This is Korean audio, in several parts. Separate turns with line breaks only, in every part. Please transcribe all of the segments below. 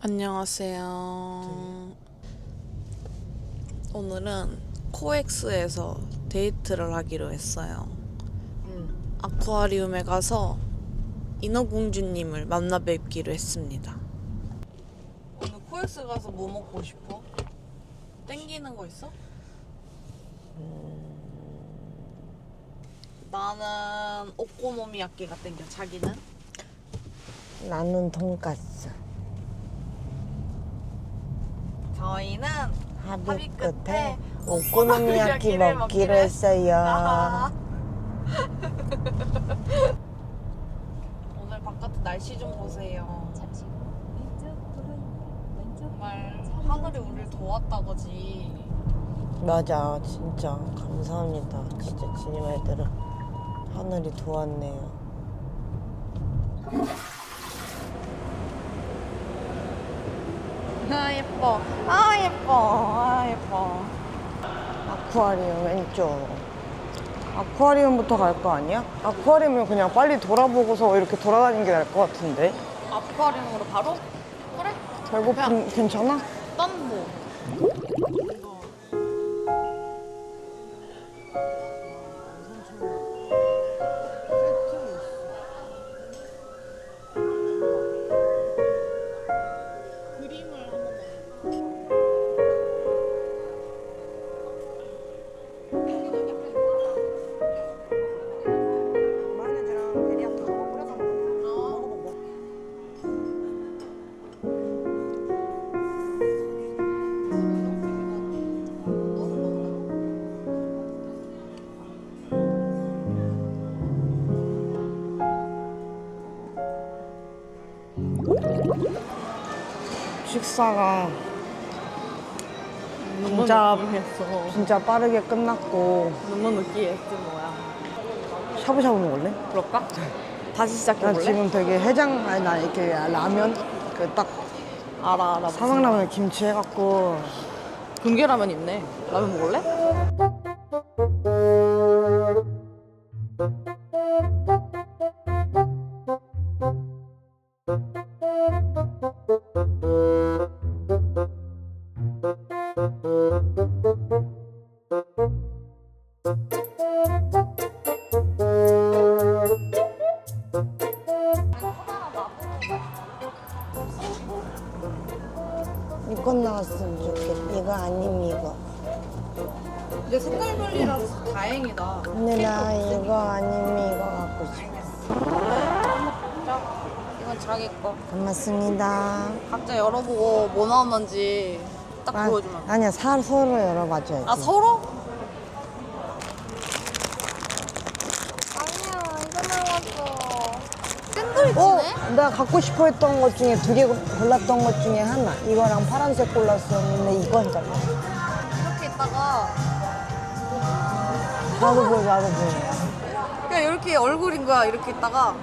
안녕하세요. 오늘은 코엑스에서 데이트를 하기로 했어요. 아쿠아리움에 가서 인어공주님을 만나 뵙기로 했습니다. 오늘 코엑스 가서 뭐 먹고 싶어? 땡기는 거 있어? 나는 오코노미야끼가 땡겨. 자기는?
나는 돈까스.
저희는
합의
합의
끝에
끝에
오코노미야키
오코노미야키를
먹기로
먹기로
했어요.
아하. 오늘 바깥에 날씨 좀 보세요. 정말 하늘이 우리를 도왔다거지.
맞아, 진짜 감사합니다. 진짜 지니 말대로 하늘이 도왔네요.
아 예뻐. 아 예뻐. 아 예뻐.
아쿠아리움 왼쪽. 아쿠아리움부터 갈 거 아니야? 아쿠아리움은 그냥 빨리 돌아보고서 이렇게 돌아다니는 게 나을 것 같은데.
아쿠아리움으로 바로? 그래.
배고픈 괜찮아?
딴 뭐. 너무
진짜-. 진짜 빠르게 끝났고
너무 느끼했지 뭐야.
샤브샤브 먹을래?
그럴까? 다시
나
시작해볼래?
지금 되게 해장 아니 나 이렇게 라면 그 딱
알아 알아.
삼각라면 김치 해갖고
금계라면 있네. 라면 먹을래?
이건 나왔으면 좋겠다. 이거 아님 이거.
이제 색깔 별리라서 다행이다.
근데 나 이거 아님 이거 갖고 싶어.
이건 자기 거.
고맙습니다.
각자 열어보고 뭐 나왔는지 딱
아,
보여주면.
아니야 사, 서로 열어봐줘야지.
아 서로?
아니야, 이거 나왔어.
샌드위치네?
어? 나 갖고 싶어 했던 것 중에 두 개 골랐던 것 중에 하나. 이거랑 파란색 골랐었는데 이건 잖아
이렇게 있다가
나도 보여, 나도 보여.
그냥 이렇게 얼굴인 거야. 이렇게 있다가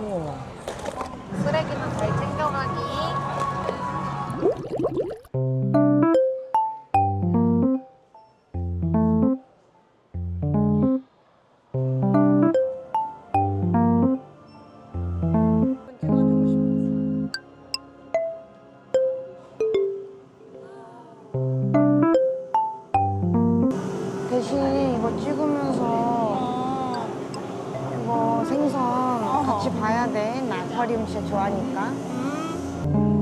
우와.
쓰레기는 잘
왔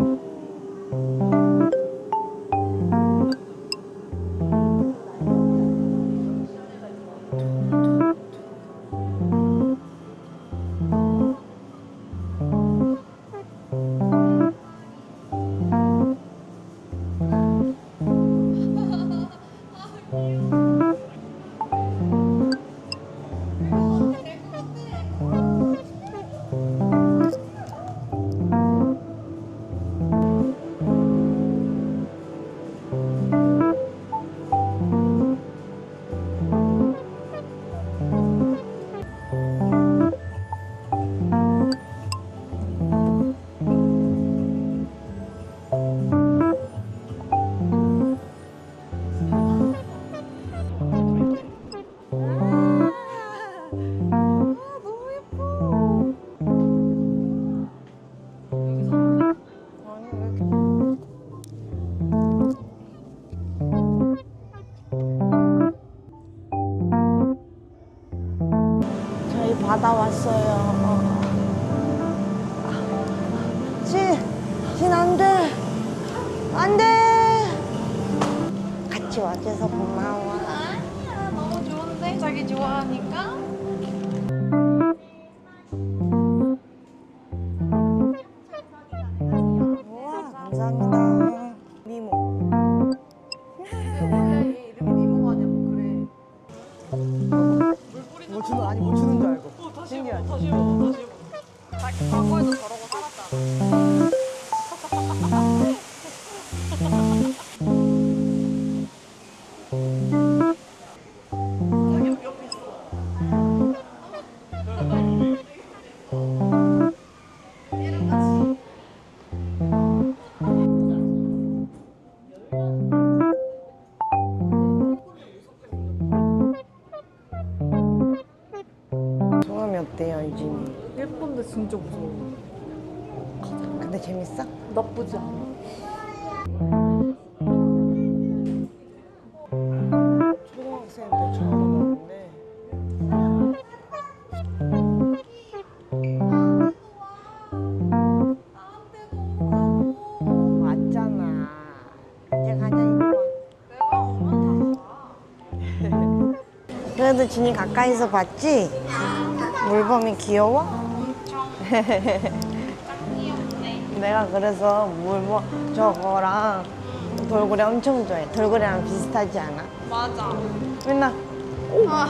와줘서 고마워.
아니야 너무 좋은데 자기 좋아하니까
우와, 감사합니다. 미모.
이름이 니모가 아니야 그래
못 주는, 아니, 못 주는 줄 알고. 신기하지?
다시 해봐 다시
재밌어?
나쁘지 않아
초등학생 때 처음 와봤는데 왔잖아 이제 가자 이리 와
내가 오면
그래도 진이 가까이서 봤지? 물범이 귀여워? 내가 그래서 물범 저거랑 돌고래 엄청 좋아해. 돌고래랑 비슷하지 않아?
맞아.
맨날
아.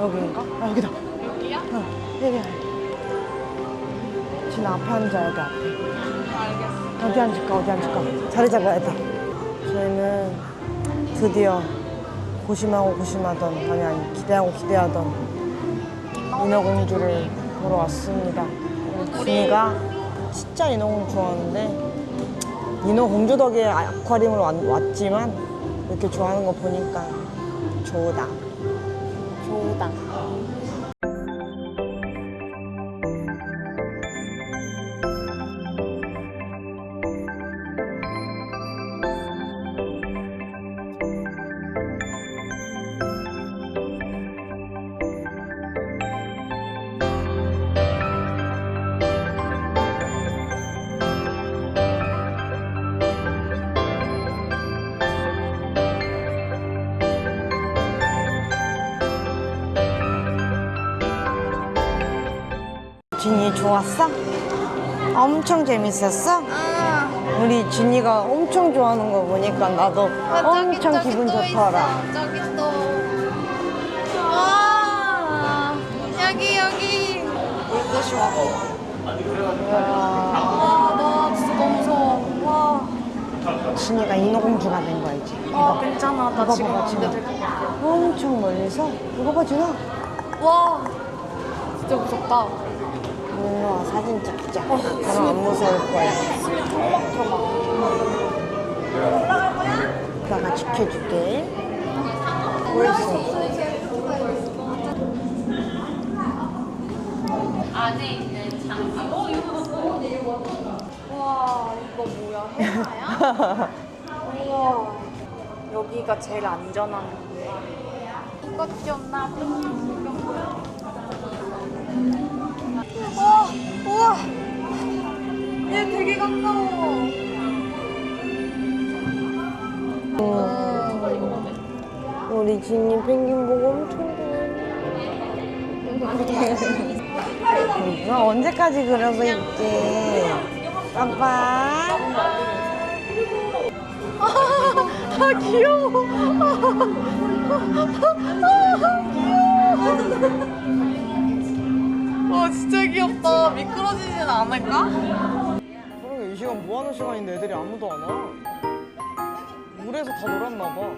여기인가? 아 여기다.
여기야?
어, 여기야. 진 앞에 앉아야 돼 앞에.
알겠어.
어디 앉을까 어디 앉을까? 자리 잡아야 돼. 저희는 드디어 고심하고 고심하던 아니 아니 기대하고 기대하던 인어공주를 보러 왔습니다 진이가 진짜 인어공주 좋아하는데 인어공주 덕에 아쿠아리움을 왔, 왔지만 이렇게 좋아하는 거 보니까 좋다. 좋다 진이 좋았어? 엄청 재밌었어?
아
우리 진이가 엄청 좋아하는 거 보니까 나도
아, 저기,
엄청
저기
기분
또
좋더라.
있어. 저기 또. 와 여기 여기.
물꽃이 와고
와나 진짜 너무 무서워. 와.
진이가 인어공주가 된 거야 이제.
아 괜찮아 나
이거
지금
봐봐,
안
지금.
돼도 될것 같아.
엄청 멀리서 이거 봐 진아.
와 진짜 무섭다.
와 사진 찍자. 그럼 안 무서울 거야. 오빠가 지켜줄게. 보였어.
와 이거 뭐야 해마야? 우와
여기가 제일 안전한
이것 좀 놔둬. 와 우와 얘 되게 가까워.
음, 우리 진이 펭귄 보고 엄청 좋아해. 너 언제까지 그러고 있지? 아빠.
아 귀여워.
와 진짜 귀엽다 미끄러지진 않을까?
그러게 이 시간 뭐 하는 시간인데 애들이 아무도 안 와? 물에서 다 놀았나 봐.